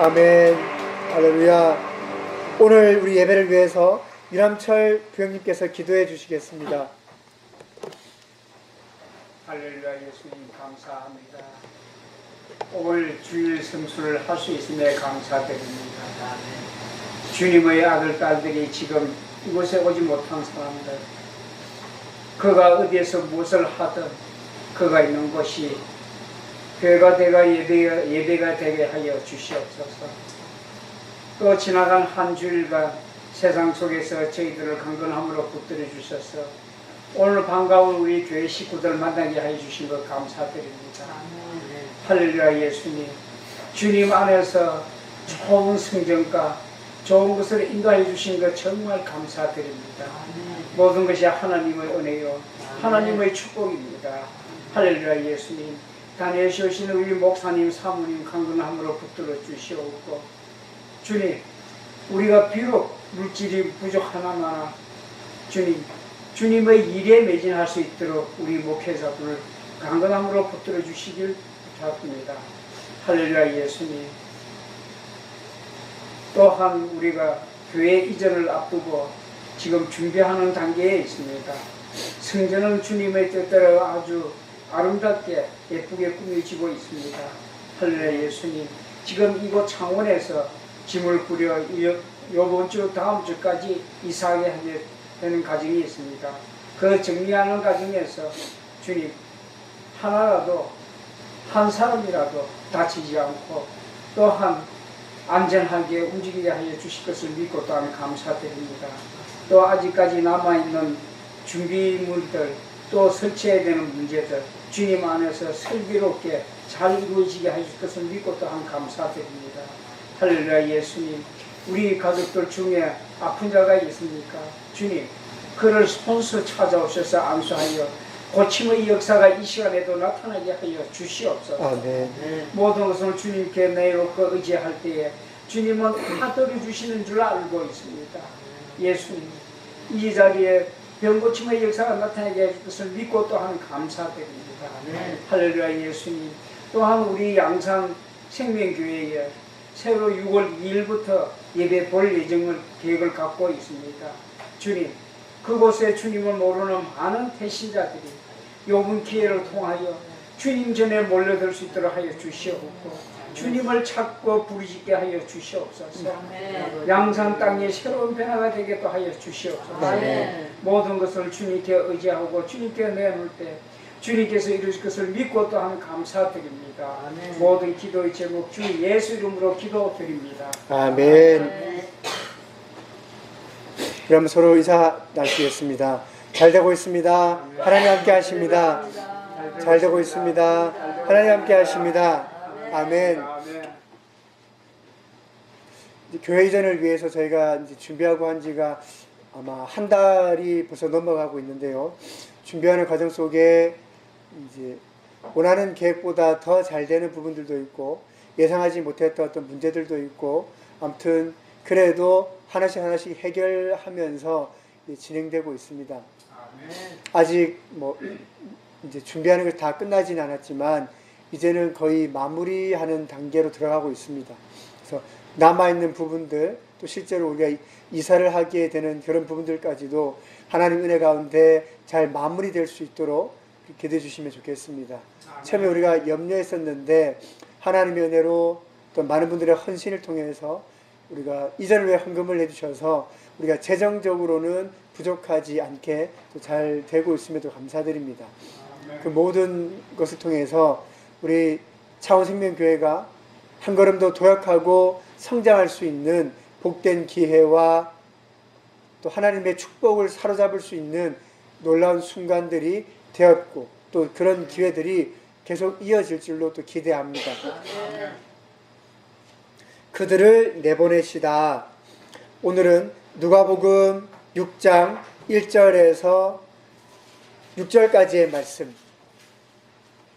아멘. 할렐루야. 오늘 우리 예배를 위해서 유람철 부형님께서 기도해 주시겠습니다. 할렐루야 예수님 감사합니다. 오늘 주일 성수를 할 수 있음에 감사드립니다. 주님의 아들 딸들이 지금 이곳에 오지 못한 사람들 그가 어디에서 무엇을 하든 그가 있는 곳이 교회가 되가 예배가, 예배가 되게 하여 주시옵소서. 또 지나간 한 주일간 세상 속에서 저희들을 강건함으로 붙들어 주셔서 오늘 반가운 우리 교회 식구들 만나게 해 주신 것 감사드립니다. 할렐루야 예수님. 주님 안에서 좋은 성전과 좋은 것을 인도해 주신 것 정말 감사드립니다. 모든 것이 하나님의 은혜요. 하나님의 축복입니다. 할렐루야 예수님. 다니엘시 오시는 우리 목사님, 사모님 강건함으로 붙들어 주시옵고 주님, 우리가 비록 물질이 부족하나마나 주님, 주님의 일에 매진할 수 있도록 우리 목회자분을 강건함으로 붙들어 주시길 부탁드립니다. 할렐루야 예수님. 또한 우리가 교회 이전을 앞두고 지금 준비하는 단계에 있습니다. 성전은 주님의 뜻대로 아주 아름답게 예쁘게 꾸며지고 있습니다. 할렐루야 예수님. 지금 이곳 창원에서 짐을 꾸려 요- 요번 주 다음 주까지 이사하게 하게 되는 과정이 있습니다. 그 정리하는 과정에서 주님 하나라도 한 사람이라도 다치지 않고 또한 안전하게 움직이게 하여 주실 것을 믿고 또한 감사드립니다. 또 아직까지 남아있는 준비물들 또 설치해야 되는 문제들 주님 안에서 슬기롭게 잘 이루어지게 하실 것을 믿고 또한 감사드립니다. 할렐루야 예수님 우리 가족들 중에 아픈 자가 있습니까? 주님 그를 손수 찾아오셔서 안수하여 고침의 역사가 이 시간에도 나타나게 하여 주시옵소서. 아멘. 모든 것을 주님께 내놓고 의지할 때에 주님은 하도를 주시는 줄 알고 있습니다. 예수님 이 자리에 병고침의 역사가 나타나게 해줄 것을 믿고 또한 감사드립니다. 할렐루야 예수님 또한 우리 양산 생명교회에 새로 6월 2일부터 예배 볼 예정을 계획을 갖고 있습니다. 주님 그곳에 주님을 모르는 많은 태신자들이 요번 기회를 통하여 주님 전에 몰려들 수 있도록 하여 주시옵고 주님을 찾고 부르짖게 하여 주시옵소서 양산 땅에 새로운 변화가 되게 또 하여 주시옵소서 아멘. 모든 것을 주님께 의지하고 주님께 내놓을 때 주님께서 이루실 것을 믿고 또한 감사드립니다 모든 기도의 제목 주 예수 이름으로 기도드립니다 아멘. 그럼 서로 인사 나누겠습니다. 잘 되고 있습니다. 하나님 함께 하십니다. 잘 되고 있습니다. 하나님 함께 하십니다. 아멘. 교회 이전을 위해서 저희가 이제 준비하고 한 지가 아마 한 달이 벌써 넘어가고 있는데요. 준비하는 과정 속에 이제 원하는 계획보다 더 잘 되는 부분들도 있고 예상하지 못했던 어떤 문제들도 있고 아무튼 그래도 하나씩 하나씩 해결하면서 진행되고 있습니다. 아직 뭐 이제 준비하는 것이 다 끝나진 않았지만 이제는 거의 마무리하는 단계로 들어가고 있습니다. 그래서 남아 있는 부분들 또 실제로 우리가 이- 이사를 하게 되는 그런 부분들까지도 하나님 은혜 가운데 잘 마무리될 수 있도록 기도해 주시면 좋겠습니다. 처음에 우리가 염려했었는데 하나님의 은혜로 또 많은 분들의 헌신을 통해서 우리가 이전을 왜 헌금을 해주셔서 우리가 재정적으로는 부족하지 않게 또잘 되고 있음에도 감사드립니다. 그 모든 것을 통해서 우리 차원생명교회가 한 걸음 더 도약하고 성장할 수 있는 복된 기회와 또 하나님의 축복을 사로잡을 수 있는 놀라운 순간들이 되었고 또 그런 기회들이 계속 이어질 줄로 또 기대합니다. 그들을 내보내시다. 오늘은 누가복음 6장 1절에서 6절까지의 말씀.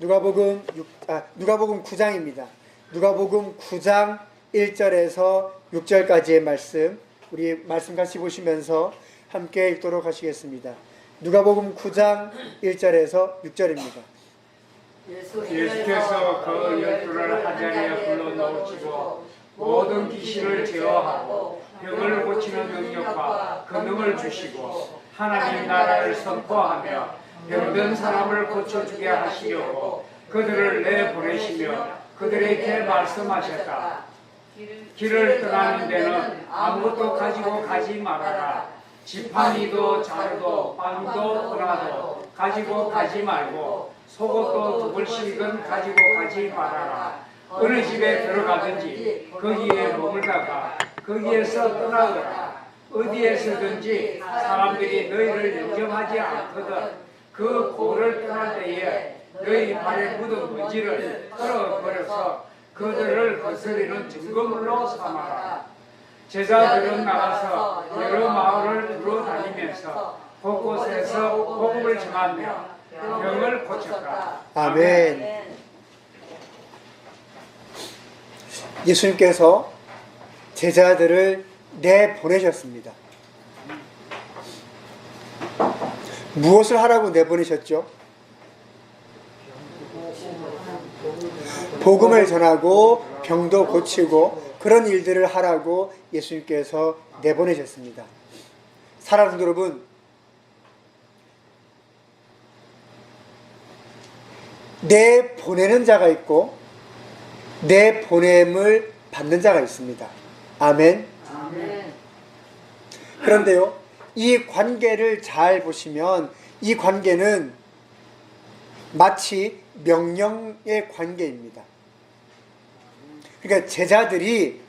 누가복음 6, 아, 누가복음 9장입니다. 누가복음 9장 1절에서 6절까지의 말씀. 우리 말씀 같이 보시면서 함께 읽도록 하시겠습니다. 누가복음 9장 1절에서 6절입니다. 예수께서 그 열두를 한 자리에 불러 넣으시고 모든 귀신을 제어하고 병을 고치는 능력과 근능을 주시고 하나님 나라를 선포하며 병든 사람을 고쳐주게 하시려고 그들을 내보내시며 그들에게 말씀하셨다. 길을 떠나는 데는 아무것도 가지고 가지 말아라. 지팡이도 자루도 빵도 은하도 가지고 가지 말고 속옷도 두 벌씩은 가지고 가지 말아라. 어느 집에 들어가든지 거기에 머물다가 거기에서 떠나거라. 어디에서든지 사람들이 너희를 영접하지 않거든 그 고를 떠날 때에 너희 발에 묻은 먼지를 떨어버려서 그들을 거스리는 증거물로 삼아라. 제자들은 나가서 여러 마을을 두루 다니면서 곳곳에서 복음을 전하며 병을 고쳤다. 아멘. 예수님께서 제자들을 내보내셨습니다. 무엇을 하라고 내보내셨죠? 복음을 전하고 병도 고치고 그런 일들을 하라고 예수님께서 내보내셨습니다. 사랑하는 여러분, 내 보내는 자가 있고 내 보냄을 받는 자가 있습니다. 아멘. 그런데요, 이 관계를 잘 보시면 이 관계는 마치 명령의 관계입니다. 그러니까 제자들이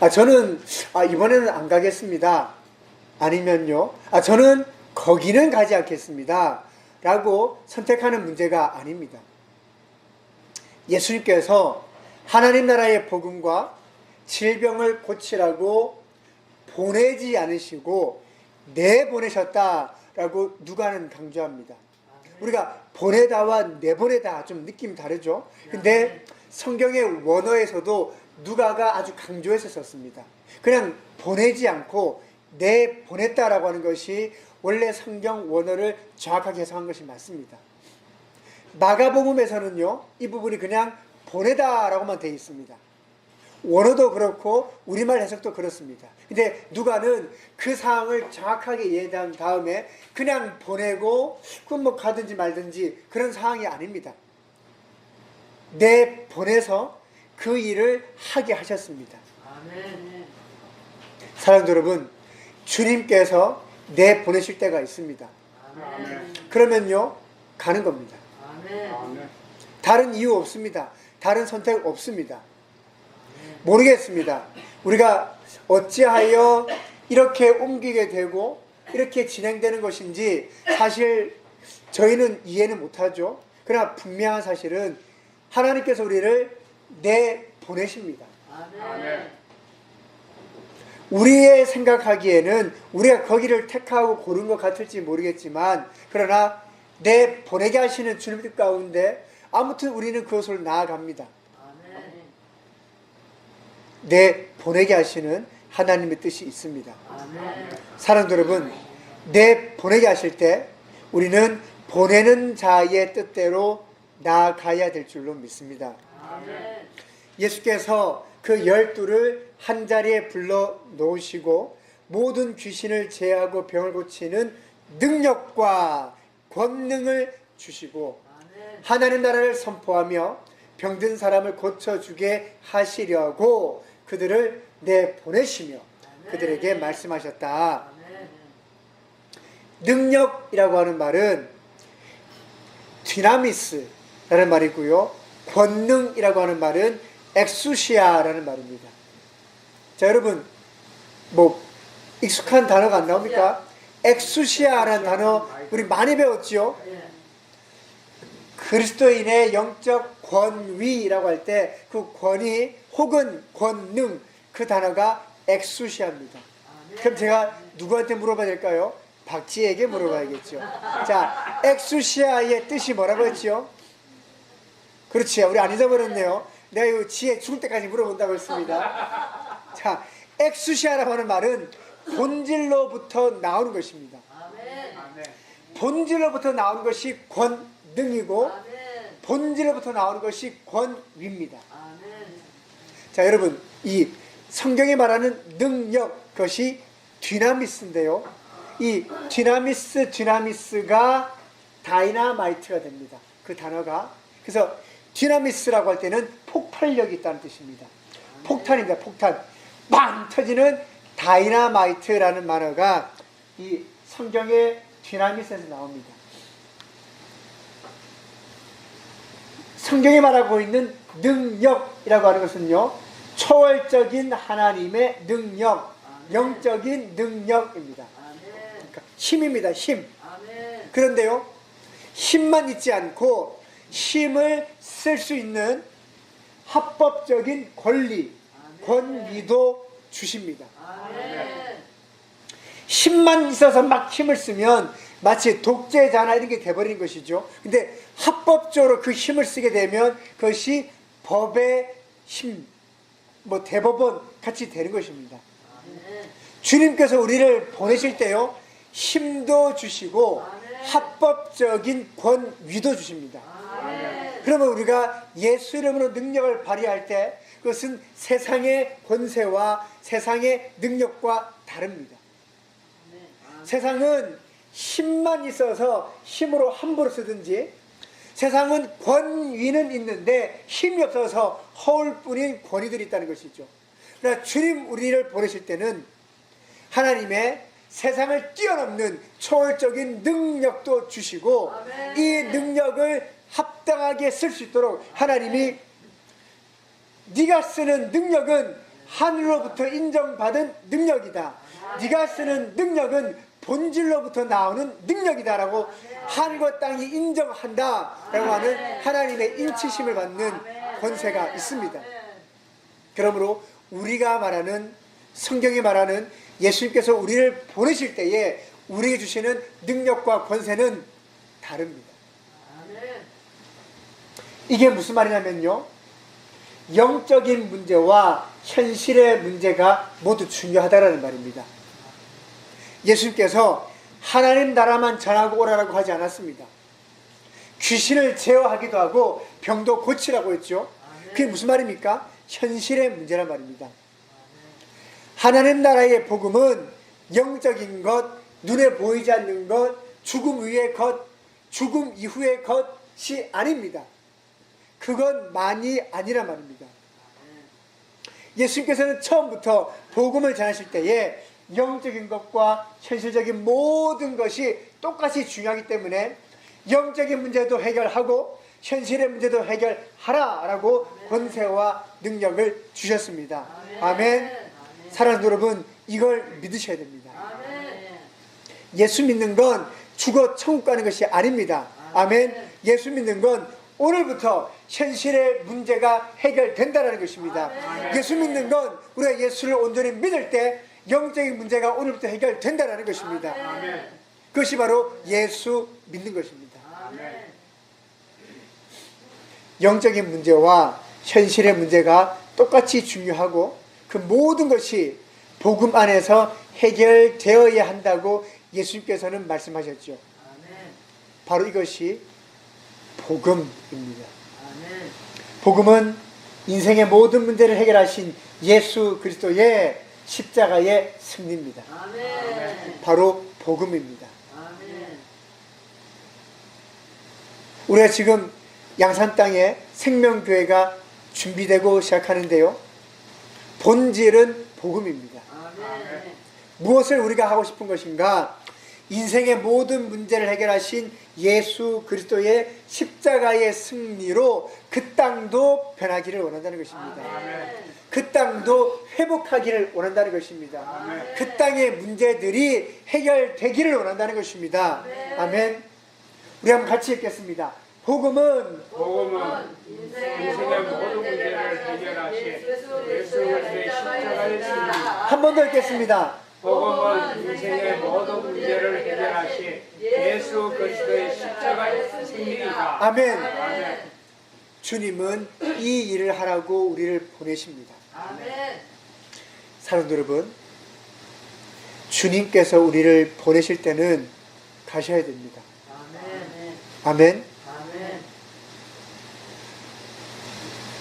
아 저는 아 이번에는 안 가겠습니다. 아니면요. 아 저는 거기는 가지 않겠습니다. 라고 선택하는 문제가 아닙니다. 예수님께서 하나님 나라의 복음과 질병을 고치라고 보내지 않으시고 내보내셨다라고 누가는 강조합니다. 우리가 보내다와 내보내다 좀 느낌이 다르죠. 근데 성경의 원어에서도 누가가 아주 강조해서 썼습니다. 그냥 보내지 않고 내보냈다라고 하는 것이 원래 성경 원어를 정확하게 해석한 것이 맞습니다. 마가복음에서는요, 이 부분이 그냥 보내다라고만 되어 있습니다. 원어도 그렇고 우리말 해석도 그렇습니다. 근데 누가는 그 상황을 정확하게 이해한 다음에 그냥 보내고 그럼 뭐 가든지 말든지 그런 상황이 아닙니다. 내 보내서 그 일을 하게 하셨습니다. 사랑하는 여러분, 주님께서 내 보내실 때가 있습니다. 아멘. 그러면요, 가는 겁니다. 아멘. 다른 이유 없습니다. 다른 선택 없습니다. 모르겠습니다. 우리가 어찌하여 이렇게 옮기게 되고 이렇게 진행되는 것인지 사실 저희는 이해는 못하죠. 그러나 분명한 사실은 하나님께서 우리를 내 보내십니다. 아멘. 우리의 생각하기에는 우리가 거기를 택하고 고른 것 같을지 모르겠지만 그러나 내 보내게 하시는 주님 뜻 가운데 아무튼 우리는 그것을 나아갑니다. 내 보내게 하시는 하나님의 뜻이 있습니다. 사랑하는 여러분, 내 보내게 하실 때 우리는 보내는 자의 뜻대로 나아가야 될 줄로 믿습니다. 예수께서 그 열두를 한 자리에 불러 놓으시고 모든 귀신을 제하고 병을 고치는 능력과 권능을 주시고 하나님 나라를 선포하며 병든 사람을 고쳐주게 하시려고 그들을 내보내시며 그들에게 말씀하셨다. 능력이라고 하는 말은 디나미스라는 말이고요. 권능이라고 하는 말은 엑수시아라는 말입니다. 자, 여러분, 뭐, 익숙한 단어가 안 나옵니까? 엑수시아라는 단어 우리 많이 배웠죠? 그리스도인의 영적 권위라고 할 때 그 권위 혹은 권능 그 단어가 엑수시아입니다. 그럼 제가 누구한테 물어봐야 될까요? 박지에게 물어봐야겠죠. 자, 엑수시아의 뜻이 뭐라고 했죠? 그렇지. 우리 안 잊어버렸네요. 내가 이거 지혜 죽을 때까지 물어본다고 했습니다. 자, 엑수시아라고 하는 말은 본질로부터 나오는 것입니다. 본질로부터 나오는 것이 권능, 능이고 아멘. 본질로부터 나오는 것이 권위입니다. 자, 여러분, 이 성경이 말하는 능력, 그것이 디나미스인데요. 이 디나미스, 디나미스가 다이나마이트가 됩니다. 그 단어가. 그래서 디나미스라고 할 때는 폭발력이 있다는 뜻입니다. 폭탄입니다, 폭탄. 빵! 터지는 다이나마이트라는 단어가 이 성경의 디나미스에서 나옵니다. 성경이 말하고 있는 능력이라고 하는 것은요, 초월적인 하나님의 능력, 영적인 능력입니다. 그러니까 힘입니다, 힘. 그런데요, 힘만 있지 않고 힘을 쓸 수 있는 합법적인 권리, 권위도 주십니다. 힘만 있어서 막 힘을 쓰면 마치 독재자나 이런 게 돼버리는 것이죠. 근데 합법적으로 그 힘을 쓰게 되면 그것이 법의 힘, 뭐 대법원 같이 되는 것입니다. 주님께서 우리를 보내실 때요, 힘도 주시고 합법적인 권위도 주십니다. 그러면 우리가 예수 이름으로 능력을 발휘할 때 그것은 세상의 권세와 세상의 능력과 다릅니다. 세상은 힘만 있어서 힘으로 함부로 쓰든지 세상은 권위는 있는데 힘이 없어서 허울 뿐인 권위들이 있다는 것이죠. 그러나 주님 우리를 보내실 때는 하나님의 세상을 뛰어넘는 초월적인 능력도 주시고 아멘. 이 능력을 합당하게 쓸 수 있도록 하나님이 네가 쓰는 능력은 하늘로부터 인정받은 능력이다. 네가 쓰는 능력은 본질로부터 나오는 능력이다라고 하늘과 땅이 인정한다라고 하는 하나님의 인치심을 받는 권세가 있습니다. 그러므로 우리가 말하는 성경이 말하는 예수님께서 우리를 보내실 때에 우리에게 주시는 능력과 권세는 다릅니다. 이게 무슨 말이냐면요. 영적인 문제와 현실의 문제가 모두 중요하다라는 말입니다. 예수님께서 하나님 나라만 전하고 오라라고 하지 않았습니다. 귀신을 제어하기도 하고 병도 고치라고 했죠. 그게 무슨 말입니까? 현실의 문제란 말입니다. 하나님 나라의 복음은 영적인 것, 눈에 보이지 않는 것, 죽음 위의 것, 죽음 이후의 것이 아닙니다. 그건 많이 아니란 말입니다. 예수님께서는 처음부터 복음을 전하실 때에 영적인 것과 현실적인 모든 것이 똑같이 중요하기 때문에 영적인 문제도 해결하고 현실의 문제도 해결하라라고 권세와 능력을 주셨습니다. 아멘. 사랑하는 여러분, 이걸 믿으셔야 됩니다. 예수 믿는 건 죽어 천국 가는 것이 아닙니다. 아멘. 예수 믿는 건 오늘부터 현실의 문제가 해결된다는 것입니다. 예수 믿는 건 우리가 예수를 온전히 믿을 때 영적인 문제가 오늘부터 해결된다는 것입니다. 아멘. 그것이 바로 예수 믿는 것입니다. 아멘. 영적인 문제와 현실의 문제가 똑같이 중요하고 그 모든 것이 복음 안에서 해결되어야 한다고 예수님께서는 말씀하셨죠. 아멘. 바로 이것이 복음입니다. 복음은 인생의 모든 문제를 해결하신 예수 그리스도의 십자가의 승리입니다. 아멘. 바로 복음입니다. 아멘. 우리가 지금 양산 땅에 생명교회가 준비되고 시작하는데요. 본질은 복음입니다. 아멘. 무엇을 우리가 하고 싶은 것인가? 인생의 모든 문제를 해결하신 예수 그리스도의 십자가의 승리로 그 땅도 변하기를 원한다는 것입니다. 그 땅도 회복하기를 원한다는 것입니다. 그 땅의 문제들이 해결되기를 원한다는 것입니다. 아멘. 우리 한번 같이 읽겠습니다. 복음은 복음은 인생의 모든 문제를 해결하신 예수 그리스도의 십자가의 승리. 한 번 더 읽겠습니다. 복음은 인생의 모든 문제를 해결하신 예수 그리스도의 십자가의 승리이다. 아멘. 아멘. 주님은 이 일을 하라고 우리를 보내십니다. 아멘. 사랑 여러분, 주님께서 우리를 보내실 때는 가셔야 됩니다. 아멘. 아멘. 아멘.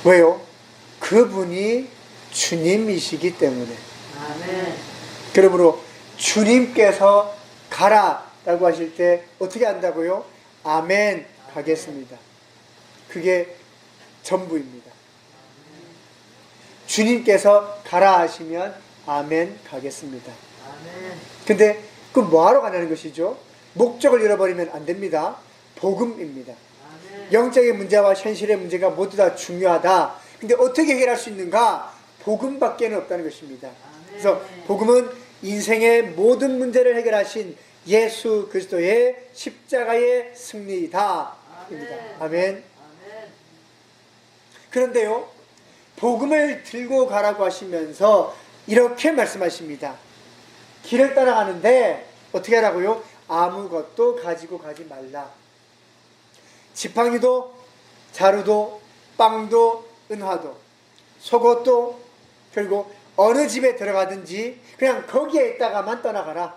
왜요? 그분이 주님이시기 때문에. 아멘. 그러므로 주님께서 가라라고 하실 때 어떻게 한다고요? 아멘 가겠습니다. 그게 전부입니다. 주님께서 가라 하시면 아멘 가겠습니다. 근데 그 뭐하러 가냐는 것이죠? 목적을 잃어버리면 안 됩니다. 복음입니다. 영적인 문제와 현실의 문제가 모두 다 중요하다. 근데 어떻게 해결할 수 있는가? 복음밖에는 없다는 것입니다. 그래서 복음은 인생의 모든 문제를 해결하신 예수 그리스도의 십자가의 승리다. 입니다. 아멘. 그런데요, 복음을 들고 가라고 하시면서 이렇게 말씀하십니다. 길을 따라가는데 어떻게 하라고요? 아무것도 가지고 가지 말라. 지팡이도, 자루도, 빵도, 은화도, 속옷도, 그리고 어느 집에 들어가든지 그냥 거기에 있다가만 떠나가라.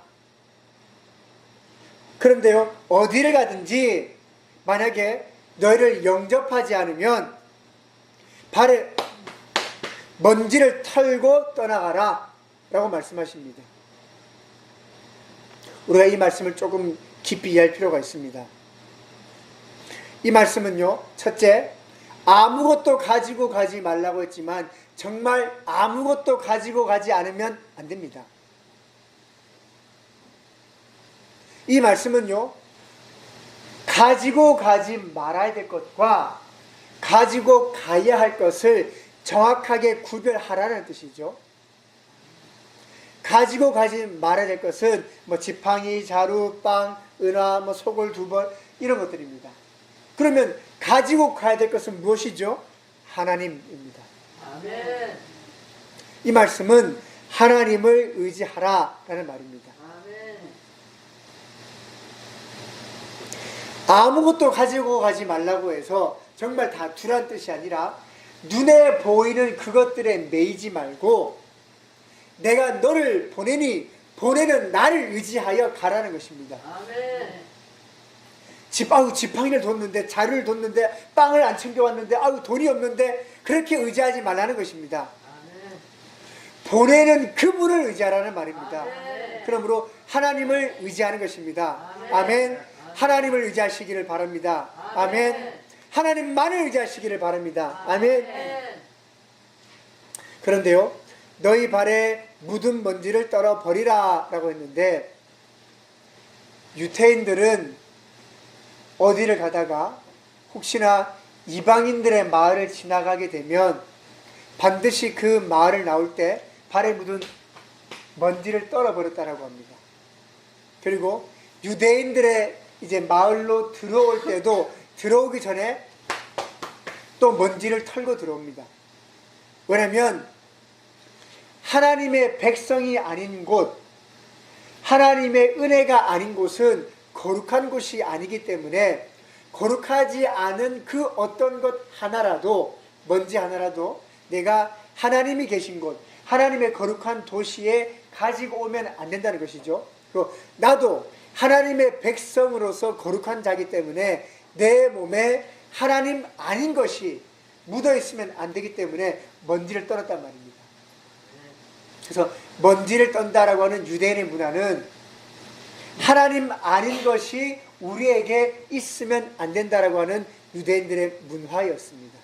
그런데요, 어디를 가든지 만약에 너희를 영접하지 않으면 발에 먼지를 털고 떠나가라 라고 말씀하십니다. 우리가 이 말씀을 조금 깊이 이해할 필요가 있습니다. 이 말씀은요, 첫째, 아무것도 가지고 가지 말라고 했지만 정말 아무것도 가지고 가지 않으면 안 됩니다. 이 말씀은요, 가지고 가지 말아야 될 것과 가지고 가야 할 것을 정확하게 구별하라는 뜻이죠. 가지고 가지 말아야 될 것은 뭐 지팡이, 자루, 빵, 은화, 뭐 속을 두 번 이런 것들입니다. 그러면 가지고 가야 될 것은 무엇이죠? 하나님입니다. 이 말씀은 하나님을 의지하라라는 말입니다. 아무것도 가지고 가지 말라고 해서 정말 다 두란 뜻이 아니라 눈에 보이는 그것들에 매이지 말고 내가 너를 보내니 보내는 나를 의지하여 가라는 것입니다. 아멘. 집, 아우, 지팡이를 뒀는데, 자루를 뒀는데, 빵을 안 챙겨왔는데, 아우, 돈이 없는데, 그렇게 의지하지 말라는 것입니다. 보내는 그분을 의지하라는 말입니다. 그러므로 하나님을 의지하는 것입니다. 아멘. 하나님을 의지하시기를 바랍니다. 아멘. 하나님만을 의지하시기를 바랍니다. 아멘. 그런데요, 너희 발에 묻은 먼지를 떨어 버리라 라고 했는데, 유태인들은 어디를 가다가 혹시나 이방인들의 마을을 지나가게 되면 반드시 그 마을을 나올 때 발에 묻은 먼지를 떨어 버렸다라고 합니다. 그리고 유대인들의 이제 마을로 들어올 때도 들어오기 전에 또 먼지를 털고 들어옵니다. 왜냐하면 하나님의 백성이 아닌 곳, 하나님의 은혜가 아닌 곳은 거룩한 곳이 아니기 때문에 거룩하지 않은 그 어떤 것 하나라도, 먼지 하나라도 내가 하나님이 계신 곳, 하나님의 거룩한 도시에 가지고 오면 안 된다는 것이죠. 그리고 나도 하나님의 백성으로서 거룩한 자기 때문에 내 몸에 하나님 아닌 것이 묻어 있으면 안 되기 때문에 먼지를 떨었단 말입니다. 그래서 먼지를 떤다라고 하는 유대인의 문화는 하나님 아닌 것이 우리에게 있으면 안 된다라고 하는 유대인들의 문화였습니다.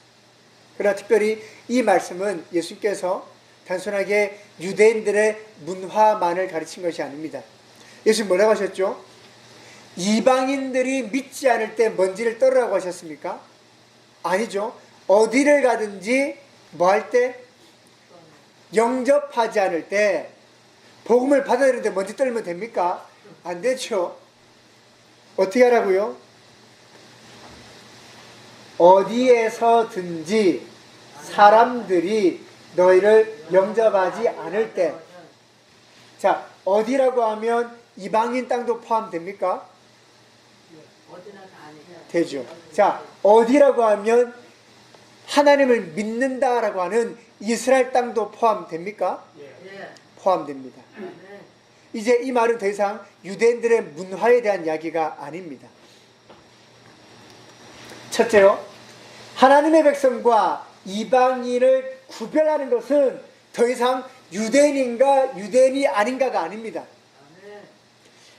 그러나 특별히 이 말씀은 예수께서 단순하게 유대인들의 문화만을 가르친 것이 아닙니다. 예수 뭐라고 하셨죠? 이방인들이 믿지 않을 때 먼지를 떨으라고 하셨습니까? 아니죠. 어디를 가든지 뭐 할 때? 영접하지 않을 때 복음을 받아들이는데 먼지 떨면 됩니까? 안 되죠. 어떻게 하라고요? 어디에서든지 사람들이 너희를 영접하지 않을 때 자, 어디라고 하면 이방인 땅도 포함됩니까? 되죠. 자, 어디라고 하면 하나님을 믿는다라고 하는 이스라엘 땅도 포함됩니까? 예. 포함됩니다. 이제 이 말은 더 이상 유대인들의 문화에 대한 이야기가 아닙니다. 첫째로 하나님의 백성과 이방인을 구별하는 것은 더 이상 유대인인가 유대인이 아닌가가 아닙니다.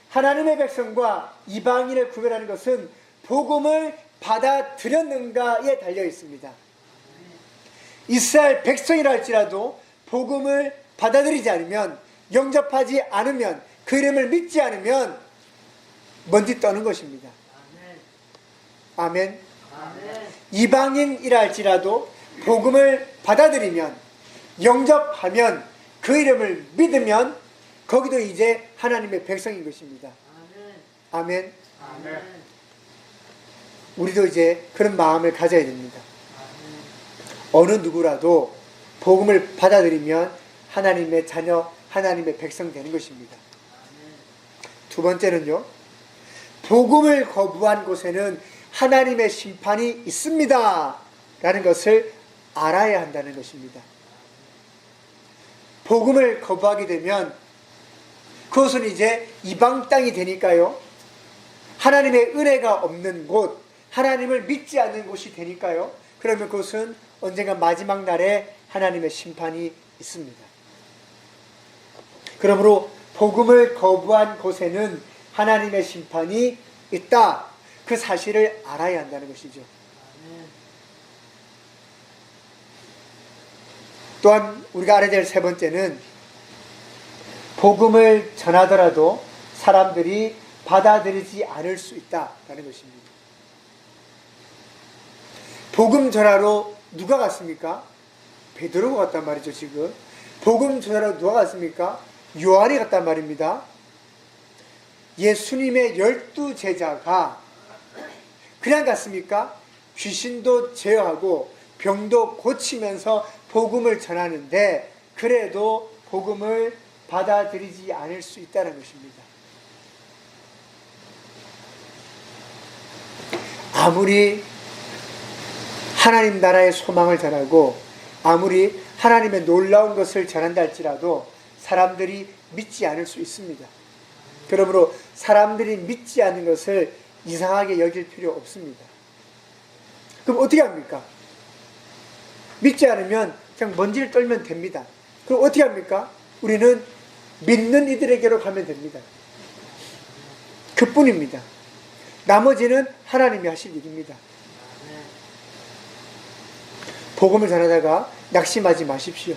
하나님의 백성과 이방인을 구별하는 것은 복음을 받아들였는가에 달려 있습니다. 이스라엘 백성이라 할지라도 복음을 받아들이지 않으면 영접하지 않으면 그 이름을 믿지 않으면 먼지 떠는 것입니다. 아멘. 아멘. 이방인이라 할지라도 복음을 받아들이면 영접하면 그 이름을 믿으면 거기도 이제 하나님의 백성인 것입니다. 아멘. 아멘. 우리도 이제 그런 마음을 가져야 됩니다. 어느 누구라도 복음을 받아들이면 하나님의 자녀, 하나님의 백성 되는 것입니다. 두 번째는요. 복음을 거부한 곳에는 하나님의 심판이 있습니다. 라는 것을 알아야 한다는 것입니다. 복음을 거부하게 되면 그것은 이제 이방 땅이 되니까요. 하나님의 은혜가 없는 곳, 하나님을 믿지 않는 곳이 되니까요. 그러면 그것은 언젠가 마지막 날에 하나님의 심판이 있습니다. 그러므로 복음을 거부한 곳에는 하나님의 심판이 있다. 그 사실을 알아야 한다는 것이죠. 또한 우리가 알아야 될 세 번째는 복음을 전하더라도 사람들이 받아들이지 않을 수 있다라는 것입니다. 복음 전하러 누가 갔습니까? 베드로가 갔단 말이죠, 지금. 복음 전하러 누가 갔습니까? 요한이 갔단 말입니다. 예수님의 열두 제자가 그냥 갔습니까? 귀신도 제어하고 병도 고치면서 복음을 전하는데 그래도 복음을 받아들이지 않을 수 있다는 것입니다. 아무리 하나님 나라의 소망을 전하고 아무리 하나님의 놀라운 것을 전한다 할지라도 사람들이 믿지 않을 수 있습니다. 그러므로 사람들이 믿지 않는 것을 이상하게 여길 필요 없습니다. 그럼 어떻게 합니까? 믿지 않으면 그냥 먼지를 떨면 됩니다. 그럼 어떻게 합니까? 우리는 믿는 이들에게로 가면 됩니다. 그뿐입니다. 나머지는 하나님이 하실 일입니다. 복음을 전하다가 낙심하지 마십시오.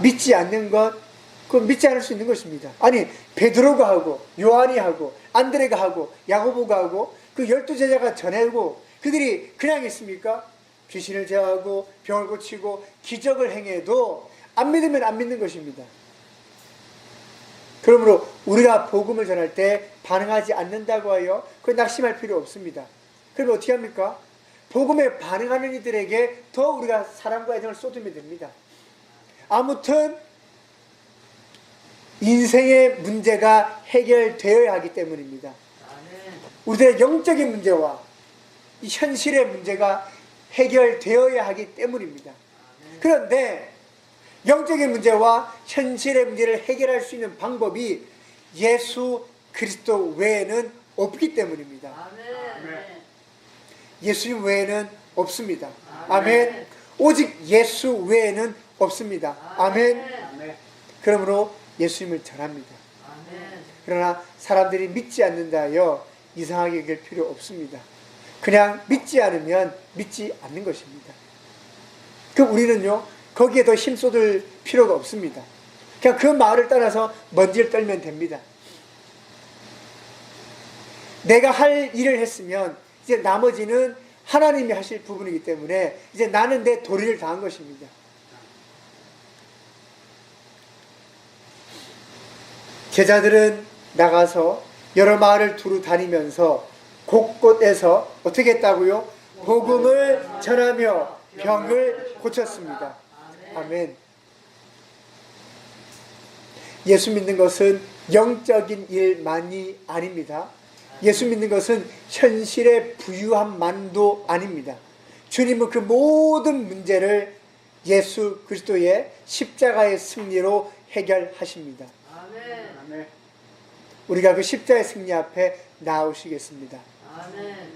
믿지 않는 것, 그건 믿지 않을 수 있는 것입니다. 아니, 베드로가 하고, 요한이 하고, 안드레가 하고, 야고보가 하고, 그 열두 제자가 전하고, 그들이 그냥 있습니까? 귀신을 제어하고, 병을 고치고, 기적을 행해도 안 믿으면 안 믿는 것입니다. 그러므로 우리가 복음을 전할 때 반응하지 않는다고 하여 그 낙심할 필요 없습니다. 그러면 어떻게 합니까? 복음에 반응하는 이들에게 더 우리가 사랑과 애정을 쏟으면 됩니다. 아무튼 인생의 문제가 해결되어야 하기 때문입니다. 아멘. 우리들의 영적인 문제와 이 현실의 문제가 해결되어야 하기 때문입니다. 그런데 영적인 문제와 현실의 문제를 해결할 수 있는 방법이 예수 그리스도 외에는 없기 때문입니다. 예수님 외에는 없습니다. 아멘. 오직 예수 외에는 없습니다. 아멘. 그러므로 예수님을 전합니다. 그러나 사람들이 믿지 않는다 하여 이상하게 여길 필요 없습니다. 그냥 믿지 않으면 믿지 않는 것입니다. 그럼 우리는요, 거기에 더 힘 쏟을 필요가 없습니다. 그냥 그 말을 따라서 먼지를 떨면 됩니다. 내가 할 일을 했으면 이제 나머지는 하나님이 하실 부분이기 때문에 이제 나는 내 도리를 다한 것입니다. 제자들은 나가서 여러 마을을 두루 다니면서 곳곳에서 어떻게 했다고요? 복음을 전하며 병을 고쳤습니다. 아멘. 예수 믿는 것은 영적인 일만이 아닙니다. 예수 믿는 것은 현실의 부유함만도 아닙니다. 주님은 그 모든 문제를 예수 그리스도의 십자가의 승리로 해결하십니다. 아멘. 우리가 그 십자의 승리 앞에 나오시겠습니다. 아멘.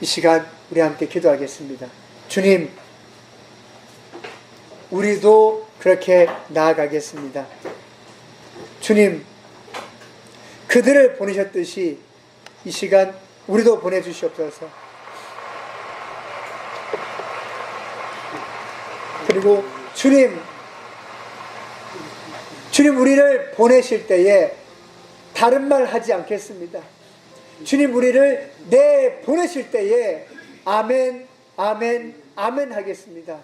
이 시간 우리 함께 기도하겠습니다. 주님, 우리도 그렇게 나아가겠습니다. 주님, 그들을 보내셨듯이 이 시간 우리도 보내주시옵소서. 그리고 주님, 주님 우리를 보내실 때에 다른 말 하지 않겠습니다. 주님 우리를 내 보내실 때에 아멘, 아멘, 아멘 하겠습니다.